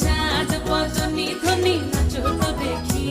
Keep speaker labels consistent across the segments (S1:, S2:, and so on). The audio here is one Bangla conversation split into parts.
S1: চাঁদ বদনি ধ্বনি নাচ তো দেখি।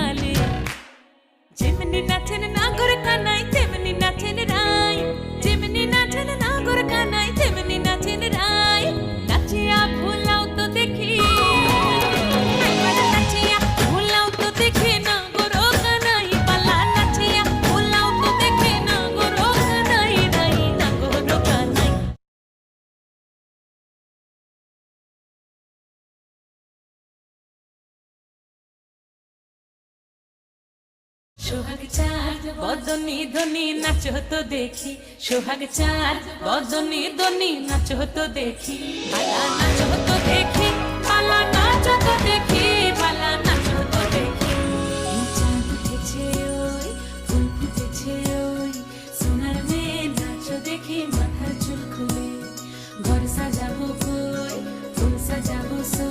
S1: সোহাগ চাঁদ, বদনি ধ্বনি নাচ হতো দেখি। সোহাগ চাঁদ, বদনি ধ্বনি নাচ হতো দেখি। পালা নাচ হতো দেখি, পালা নাচ হতো দেখি, পালা নাচ হতো দেখি। চাঁদ উঠেছে ওই, ফুল ফুটেছে ওই। সোনার মেয়ে, নাচ দেখি, মাথার চুল খুলে। ঘর সাজাবো কই, ফুল সাজাবো সই।